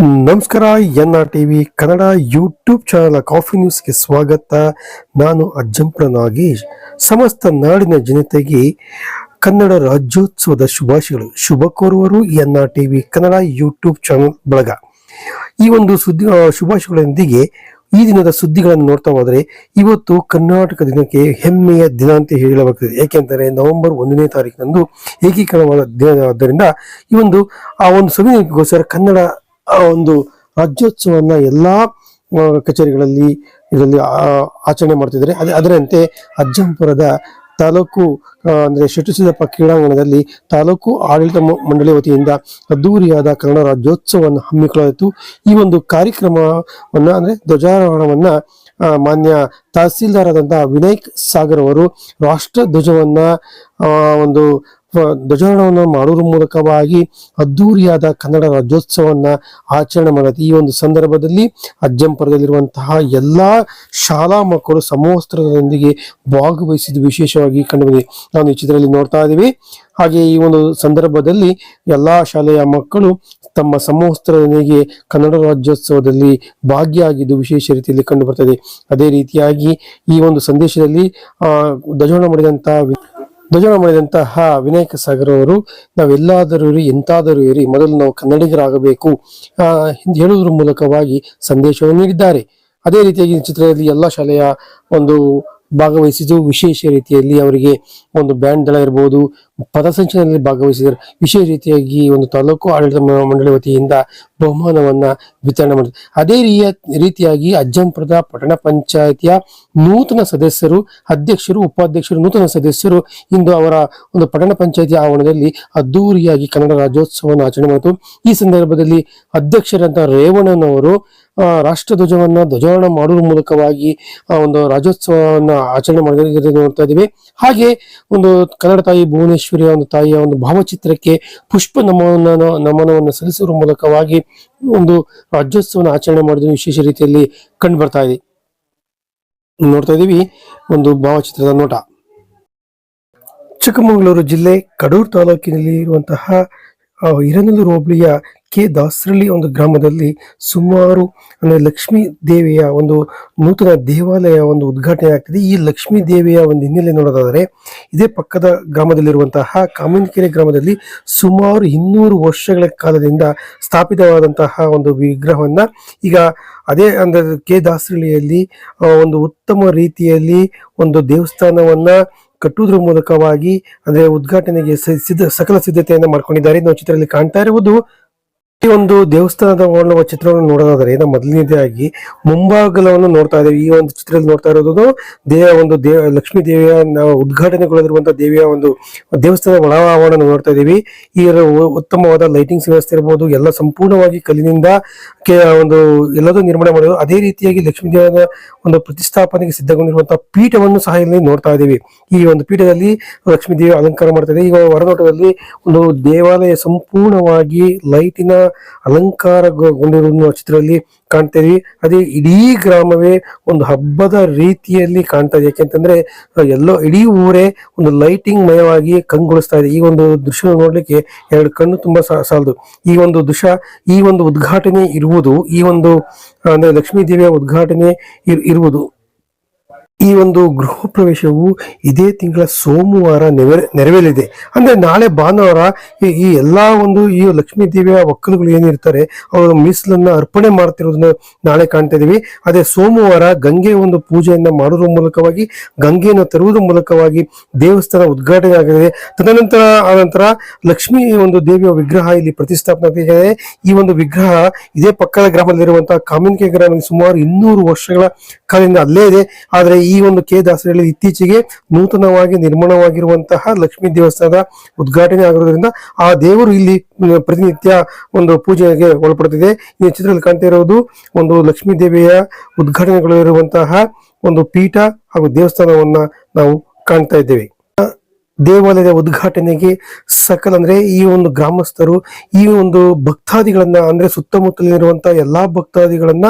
ನಮಸ್ಕಾರ N R TV Kannada YouTube channel coffee ನ್ಯೂಸ್ಗೆ ಸ್ವಾಗತ. ನಾನು ಅಜ್ಜಂಪುರ ನಾಗೇಶ್. ಸಮಸ್ತ ನಾಡಿನ ಜನತೆಗೆ ಕನ್ನಡ ರಾಜ್ಯೋತ್ಸವದ ಶುಭಾಶಯಗಳು. ಶುಭ ಕೋರುವರು N R TV Kannada YouTube channel ಬಳಗ. ಈ ಒಂದು ಸುದ್ದಿ ಶುಭಾಶಯಗಳೊಂದಿಗೆ ಈ ದಿನದ ಸುದ್ದಿಗಳನ್ನು ನೋಡ್ತಾ ಹೋದರೆ ಇವತ್ತು ಕರ್ನಾಟಕ ದಿನಕ್ಕೆ ಹೆಮ್ಮೆಯ ದಿನ ಅಂತ ಹೇಳಬೇಕಾಗಿದೆ ಏಕೆಂದರೆ ನವೆಂಬರ್ ಒಂದನೇ ತಾರೀಕಿನಂದು ಏಕೀಕರಣವಾದ ದಿನ. ಆದ್ದರಿಂದ ಈ ಒಂದು, ಆ ಒಂದು ಸಂವಿಧಾನಕ್ಕೋಸ್ಕರ ಕನ್ನಡ ಒಂದು ರಾಜ್ಯೋತ್ಸವನ್ನ ಎಲ್ಲಾ ಕಚೇರಿಗಳಲ್ಲಿ ಇದರಲ್ಲಿ ಆಚರಣೆ ಮಾಡ್ತಿದ್ದಾರೆ. ಅದೇ, ಅದರಂತೆ ಅಜ್ಜಂಪುರದ ತಾಲೂಕು ಅಂದರೆ ಶೆಟ್ಟುಸಿದ್ದಪ್ಪ ಕ್ರೀಡಾಂಗಣದಲ್ಲಿ ತಾಲೂಕು ಆಡಳಿತ ಮಂಡಳಿ ವತಿಯಿಂದ ಅದ್ದೂರಿಯಾದ ಕನ್ನಡ ರಾಜ್ಯೋತ್ಸವವನ್ನು ಹಮ್ಮಿಕೊಳ್ಳಲಾಯಿತು. ಈ ಒಂದು ಕಾರ್ಯಕ್ರಮವನ್ನ, ಅಂದ್ರೆ ಧ್ವಜಾರೋಹಣವನ್ನ ಮಾನ್ಯ ತಹಸೀಲ್ದಾರ್ ಆದಂತಹ ವಿನಾಯಕ್ ಸಾಗರ್ ಅವರು ರಾಷ್ಟ್ರ ಧ್ವಜವನ್ನ ಒಂದು ಧ್ವಜಾರೋಹಣವನ್ನು ಮಾಡುವ ಮೂಲಕವಾಗಿ ಅದ್ದೂರಿಯಾದ ಕನ್ನಡ ರಾಜ್ಯೋತ್ಸವವನ್ನ ಆಚರಣೆ ಮಾಡುತ್ತೆ. ಈ ಒಂದು ಸಂದರ್ಭದಲ್ಲಿ ಅಜ್ಜಂಪುರದಲ್ಲಿರುವಂತಹ ಎಲ್ಲಾ ಶಾಲಾ ಮಕ್ಕಳು ಸಮವಸ್ತ್ರದೊಂದಿಗೆ ಭಾಗವಹಿಸಿದ್ದು ವಿಶೇಷವಾಗಿ ಕಂಡುಬಂದಿದೆ. ನಾವು ಈ ಚಿತ್ರದಲ್ಲಿ ನೋಡ್ತಾ ಇದ್ದೀವಿ. ಹಾಗೆ ಈ ಒಂದು ಸಂದರ್ಭದಲ್ಲಿ ಎಲ್ಲಾ ಶಾಲೆಯ ಮಕ್ಕಳು ತಮ್ಮ ಸಮವಸ್ತ್ರದೊಂದಿಗೆ ಕನ್ನಡ ರಾಜ್ಯೋತ್ಸವದಲ್ಲಿ ಭಾಗಿಯಾಗಿದ್ದು ವಿಶೇಷ ರೀತಿಯಲ್ಲಿ ಕಂಡು ಬರ್ತದೆ ಅದೇ ರೀತಿಯಾಗಿ ಈ ಒಂದು ಸಂದೇಶದಲ್ಲಿ ಧ್ವಜಾರೋಹಣ ಮಾಡಿದಂತಹ ಧ್ವಜಾರೋಹಣ ಮಾಡಿದಂತಹ ವಿನಾಯಕ ಸಾಗರ್ ಅವರು, ನಾವೆಲ್ಲಾದರೂ ಇರಿ, ಎಂತಾದರೂ ಇರಿ, ಮೊದಲು ನಾವು ಕನ್ನಡಿಗರಾಗಬೇಕು. ಎಂದು ಹೇಳುವುದರ ಮೂಲಕವಾಗಿ ಸಂದೇಶವನ್ನು ನೀಡಿದ್ದಾರೆ. ಅದೇ ರೀತಿಯಾಗಿ ಚಿತ್ರದಲ್ಲಿ ಎಲ್ಲ ಶಾಲೆಯ ಒಂದು ಭಾಗವಹಿಸಿದ್ದು ವಿಶೇಷ ರೀತಿಯಲ್ಲಿ ಅವರಿಗೆ ಒಂದು ಬ್ಯಾಂಡ್ ದಳ ಇರಬಹುದು ಪಥಸಂಚಲನದಲ್ಲಿ ಭಾಗವಹಿಸಿದರು ವಿಶೇಷ ರೀತಿಯಾಗಿ ಒಂದು ತಾಲೂಕು ಆಡಳಿತ ಮಂಡಳಿ ವತಿಯಿಂದ ಬಹುಮಾನವನ್ನ ವಿತರಣೆ ಮಾಡಿದ್ರು. ಅದೇ ರೀತಿಯ ರೀತಿಯಾಗಿ ಅಜ್ಜಂಪುರದ ಪಟ್ಟಣ ಪಂಚಾಯತಿಯ ನೂತನ ಸದಸ್ಯರು ಅಧ್ಯಕ್ಷರು ಉಪಾಧ್ಯಕ್ಷರು ನೂತನ ಸದಸ್ಯರು ಇಂದು ಅವರ ಒಂದು ಪಟ್ಟಣ ಪಂಚಾಯತಿ ಆವರಣದಲ್ಲಿ ಅದ್ದೂರಿಯಾಗಿ ಕನ್ನಡ ರಾಜ್ಯೋತ್ಸವವನ್ನು ಆಚರಣೆ ಮಾಡಿತು. ಈ ಸಂದರ್ಭದಲ್ಲಿ ಅಧ್ಯಕ್ಷರಂತ ರೇವಣ್ಣನವರು ಆ, ರಾಷ್ಟ್ರಧ್ವಜವನ್ನ ಧ್ವಜಾರೋಹಣ ಮಾಡುವ ಮೂಲಕವಾಗಿ ಒಂದು ರಾಜ್ಯೋತ್ಸವವನ್ನು ಆಚರಣೆ ಮಾಡಿದ ನೋಡ್ತಾ ಇದ್ದೀವಿ. ಹಾಗೆ ಒಂದು ಕನ್ನಡ ತಾಯಿ ಭುವನೇಶ್ವರಿಯ ಒಂದು ತಾಯಿಯ ಒಂದು ಭಾವಚಿತ್ರಕ್ಕೆ ಪುಷ್ಪ ನಮನ ನಮನವನ್ನು ಸಲ್ಲಿಸುವ ಮೂಲಕವಾಗಿ ಒಂದು ರಾಜ್ಯೋತ್ಸವನ ಆಚರಣೆ ಮಾಡಿದ ವಿಶೇಷ ರೀತಿಯಲ್ಲಿ ಕಂಡು ಬರ್ತಾ ಇದೆ. ನೋಡ್ತಾ ಇದ್ದೀವಿ ಒಂದು ಭಾವಚಿತ್ರದ ನೋಟ. ಚಿಕ್ಕಮಗಳೂರು ಜಿಲ್ಲೆ ಕಡೂರು ತಾಲೂಕಿನಲ್ಲಿ ಇರುವಂತಹ ಹಿರನಲ್ಲೂರು ಹೋಬಳಿಯ ಕೆ ದಾಸರಳ್ಳಿ ಒಂದು ಗ್ರಾಮದಲ್ಲಿ ಸುಮಾರು, ಅಂದರೆ ಲಕ್ಷ್ಮೀ ದೇವಿಯ ಒಂದು ನೂತನ ದೇವಾಲಯ ಒಂದು ಉದ್ಘಾಟನೆ ಆಗ್ತಿದೆ. ಈ ಲಕ್ಷ್ಮೀ ದೇವಿಯ ಒಂದು ಹಿನ್ನೆಲೆ ನೋಡೋದಾದರೆ, ಇದೇ ಪಕ್ಕದ ಗ್ರಾಮದಲ್ಲಿರುವಂತಹ ಕಾಮಿನಕೆರೆ ಗ್ರಾಮದಲ್ಲಿ ಸುಮಾರು ಇನ್ನೂರು ವರ್ಷಗಳ ಕಾಲದಿಂದ ಸ್ಥಾಪಿತವಾದಂತಹ ಒಂದು ವಿಗ್ರಹವನ್ನು ಈಗ ಅದೇ ಅಂದರೆ ಕೆ ದಾಸರಳ್ಳಿಯಲ್ಲಿ ಒಂದು ಉತ್ತಮ ರೀತಿಯಲ್ಲಿ ಒಂದು ದೇವಸ್ಥಾನವನ್ನ ಕಟ್ಟುವುದರ ಮೂಲಕವಾಗಿ ಅಂದ್ರೆ ಉದ್ಘಾಟನೆಗೆ ಸಿದ್ಧ ಸಕಲ ಸಿದ್ಧತೆಯನ್ನು ಮಾಡ್ಕೊಂಡಿದ್ದಾರೆ ನಾವು ಚಿತ್ರದಲ್ಲಿ ಕಾಣ್ತಾ ಇರುವುದು ಈ ಒಂದು ದೇವಸ್ಥಾನದ ಒಂದು ಚಿತ್ರವನ್ನು ನೋಡೋದಾದ್ರೆ ನಾವು ಮೊದಲನೇದಾಗಿ ಮುಂಭಾಗಲವನ್ನು ನೋಡ್ತಾ ಇದ್ದೇವೆ. ಈ ಒಂದು ಚಿತ್ರದಲ್ಲಿ ನೋಡ್ತಾ ಇರೋದು ದೇವ ಒಂದು ದೇವ, ಲಕ್ಷ್ಮೀ ದೇವಿಯ, ನಾವು ಉದ್ಘಾಟನೆಗೊಳ್ಳದಿರುವಂತಹ ದೇವಿಯ ಒಂದು ದೇವಸ್ಥಾನದ ಒಳ ಆವರಣ ನೋಡ್ತಾ ಇದ್ದೀವಿ. ಈ ಉತ್ತಮವಾದ ಲೈಟಿಂಗ್ಸ್ ವ್ಯವಸ್ಥೆ ಇರಬಹುದು ಎಲ್ಲ ಸಂಪೂರ್ಣವಾಗಿ ಕಲ್ಲಿನಿಂದ ಒಂದು ಎಲ್ಲದೂ ನಿರ್ಮಾಣ ಮಾಡೋದು ಅದೇ ರೀತಿಯಾಗಿ ಲಕ್ಷ್ಮೀ ದೇವಿಯ ಒಂದು ಪ್ರತಿಷ್ಠಾಪನೆಗೆ ಸಿದ್ಧಗೊಂಡಿರುವಂತಹ ಪೀಠವನ್ನು ಸಹ ಇಲ್ಲಿ ನೋಡ್ತಾ ಇದ್ದೀವಿ. ಈ ಒಂದು ಪೀಠದಲ್ಲಿ ಲಕ್ಷ್ಮೀ ದೇವಿ ಅಲಂಕಾರ ಮಾಡ್ತಾ ಇದೆ ಈಗ ಹೊರನೋಟದಲ್ಲಿ ಒಂದು ದೇವಾಲಯ ಸಂಪೂರ್ಣವಾಗಿ ಲೈಟಿನ ಅಲಂಕಾರಗೊಂಡಿರುವುದನ್ನು ನಾವು ಚಿತ್ರದಲ್ಲಿ ಕಾಣ್ತಾ ಇದೀವಿ. ಅದೇ ಇಡೀ ಗ್ರಾಮವೇ ಒಂದು ಹಬ್ಬದ ರೀತಿಯಲ್ಲಿ ಕಾಣ್ತಾ ಇದೆ. ಯಾಕೆಂತಂದ್ರೆ ಎಲ್ಲೋ ಇಡೀ ಊರೇ ಒಂದು ಲೈಟಿಂಗ್ ಮಯವಾಗಿ ಕಂಗೊಳಿಸ್ತಾ ಇದೆ. ಈ ಒಂದು ದೃಶ್ಯ ನೋಡ್ಲಿಕ್ಕೆ ಎರಡು ಕಣ್ಣು ತುಂಬಾ ಸಾಲದು. ಈ ಒಂದು ದೃಶ್ಯ, ಈ ಒಂದು ಉದ್ಘಾಟನೆ ಇರುವುದು, ಈ ಒಂದು ಅಂದ್ರೆ ಲಕ್ಷ್ಮೀ ದೇವಿಯ ಉದ್ಘಾಟನೆ ಇರ್- ಇರುವುದು. ಈ ಒಂದು ಗೃಹ ಪ್ರವೇಶವು ಇದೇ ತಿಂಗಳ ಸೋಮವಾರ ನೆರವೇ ನೆರವೇರಲಿದೆ ಅಂದರೆ ನಾಳೆ ಭಾನುವಾರ ಈ- ಎಲ್ಲ ಒಂದು ಈ ಲಕ್ಷ್ಮೀ ದೇವಿಯ ಒಕ್ಕಲುಗಳು ಏನಿರ್ತಾರೆ, ಅವರು ಮೀಸಲನ್ನು ಅರ್ಪಣೆ ಮಾಡ್ತಿರೋದನ್ನ ನಾಳೆ ಕಾಣ್ತಾ ಇದ್ದೀವಿ ಅದೇ ಸೋಮವಾರ ಗಂಗೆ ಒಂದು ಪೂಜೆಯನ್ನು ಮಾಡುವ ಮೂಲಕವಾಗಿ, ಗಂಗೆಯನ್ನು ತರುವುದರ ಮೂಲಕವಾಗಿ ದೇವಸ್ಥಾನ ಉದ್ಘಾಟನೆ ಆಗಿದೆ. ತದನಂತರ, ಆನಂತರ ಲಕ್ಷ್ಮೀ ಒಂದು ದೇವಿಯ ವಿಗ್ರಹ ಇಲ್ಲಿ ಪ್ರತಿಷ್ಠಾಪನೆ ಈ ಒಂದು ವಿಗ್ರಹ ಇದೇ ಪಕ್ಕದ ಗ್ರಾಮದಲ್ಲಿರುವಂತಹ ಕಾಮಿನ್ಕೆ ಗ್ರಾಮದಲ್ಲಿ ಸುಮಾರು ಇನ್ನೂರು ವರ್ಷಗಳ ಕಾಲದಿಂದ ಅಲ್ಲೇ ಇದೆ. ಆದರೆ ಒಂದು ಕೆ ದಾಸರಲ್ಲಿ ಇತ್ತೀಚೆಗೆ ನೂತನವಾಗಿ ನಿರ್ಮಾಣವಾಗಿರುವಂತಹ ಲಕ್ಷ್ಮೀ ದೇವಸ್ಥಾನದ ಉದ್ಘಾಟನೆ ಆಗಿರೋದ್ರಿಂದ ಆ ದೇವರು ಇಲ್ಲಿ ಪ್ರತಿನಿತ್ಯ ಒಂದು ಪೂಜೆಗೆ ಒಳಪಡುತ್ತಿದೆ. ಈ ಚಿತ್ರದಲ್ಲಿ ಕಾಣ್ತಾ ಇರೋದು ಒಂದು ಲಕ್ಷ್ಮೀ ದೇವಿಯ ಉದ್ಘಾಟನೆಗಳು ಇರುವಂತಹ ಒಂದು ಪೀಠ ಹಾಗೂ ದೇವಸ್ಥಾನವನ್ನ ನಾವು ಕಾಣ್ತಾ ಇದ್ದೇವೆ. ದೇವಾಲಯದ ಉದ್ಘಾಟನೆಗೆ ಸಕಲ ಅಂದ್ರೆ ಈ ಒಂದು ಗ್ರಾಮಸ್ಥರು, ಈ ಒಂದು ಭಕ್ತಾದಿಗಳನ್ನ ಅಂದ್ರೆ ಸುತ್ತಮುತ್ತಲಿರುವಂತಹ ಎಲ್ಲಾ ಭಕ್ತಾದಿಗಳನ್ನ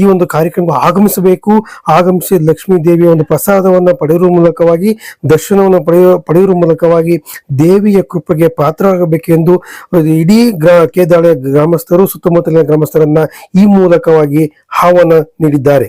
ಈ ಒಂದು ಕಾರ್ಯಕ್ರಮಕ್ಕೆ ಆಗಮಿಸಬೇಕು. ಆಗಮಿಸಿ ಲಕ್ಷ್ಮೀ ದೇವಿಯ ಒಂದು ಪ್ರಸಾದವನ್ನ ಪಡೆಯುವ ಮೂಲಕವಾಗಿ, ದರ್ಶನವನ್ನು ಪಡೆಯುವ ಪಡೆಯುವ ಮೂಲಕವಾಗಿ ದೇವಿಯ ಕೃಪೆಗೆ ಪಾತ್ರರಾಗಬೇಕೆಂದು ಇಡೀ ಗ್ರಾ ಕೇದಾಳ ಗ್ರಾಮಸ್ಥರು, ಸುತ್ತಮುತ್ತಲಿನ ಗ್ರಾಮಸ್ಥರನ್ನ ಈ ಮೂಲಕವಾಗಿ ಆಹ್ವಾನ ನೀಡಿದ್ದಾರೆ.